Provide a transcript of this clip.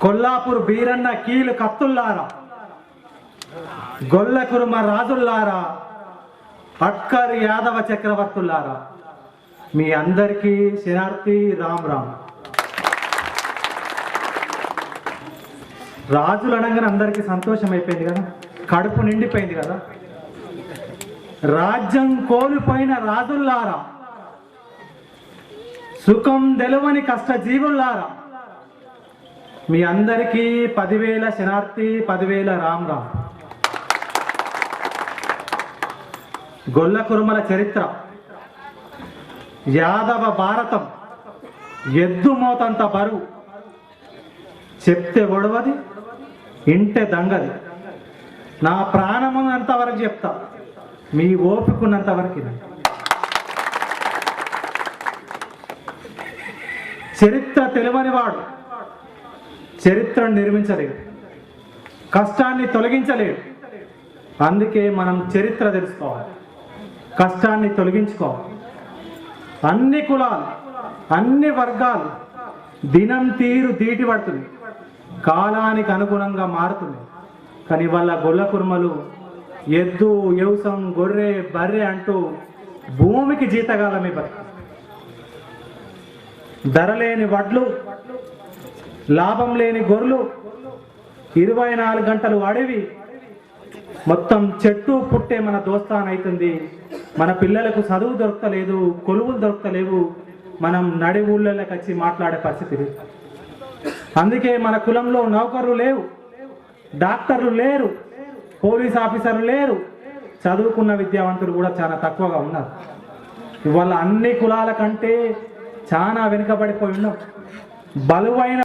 కొల్లాపూర్ బీరన్న కీలు కత్తుల్లారా? గొల్ల కురుమ రాజుల్లారా? అక్కర్ యాదవ చక్రవర్తుల్లారా? మీ అందరికీ శరార్తి రామ్ రామ్. రాజులు అనగానే అందరికీ సంతోషం అయిపోయింది కదా? కడుపు నిండిపోయింది కదా? రాజ్యం కోల్పోయిన రాజుల్లారా? సుఖం తెలవని కష్టజీవుల్లారా? మీ అందరికీ పదివేల శనార్థి పదివేల రామ్ రామ్. గొల్ల కురుమల చరిత్ర. యాదవ భారతం. ఎద్దు మోతంత బరువు. చెప్తే ఒడవది ఇంటే దంగది. నా ప్రాణమున్నంత వరకు చెప్తా. మీ ఓపికన్నంత వరకు ఇది. చరిత్ర తెలియనివాడు చరిత్రను నిర్మించలేడు కష్టాన్ని తొలగించలేడు అందుకే మనం చరిత్ర తెలుసుకోవాలి. కష్టాన్ని తొలగించుకోవాలి. అన్ని కులాలు అన్ని వర్గాలు దినం తీరు దీటి పడుతుంది కాలానికి అనుగుణంగా మారుతుంది కానీ వాళ్ళ గొల్ల కుర్మలు ఎద్దు యవసం గొర్రె బర్రె అంటూ భూమికి జీతగాలమే బతుకు ధరలేని వడ్లు లాభం లేని గొర్రెలు ఇరవై నాలుగు గంటలు అడవి మొత్తం చెట్టు పుట్టే మన దోస్తాన్ అవుతుంది మన పిల్లలకు చదువు దొరకలేదు కొలువులు దొరకలేవు. మనం నడి ఊళ్ళలోకి వచ్చి మాట్లాడే పరిస్థితి అందుకే మన కులంలో నౌకర్లు లేవు డాక్టర్లు లేరు పోలీస్ ఆఫీసర్లు లేరు. చదువుకున్న విద్యావంతులు కూడా చాలా తక్కువగా ఉన్నారు. ఇవాళ అన్ని కులాల కంటే చాలా వెనుకబడిపోయి ఉన్నాం. బలువైన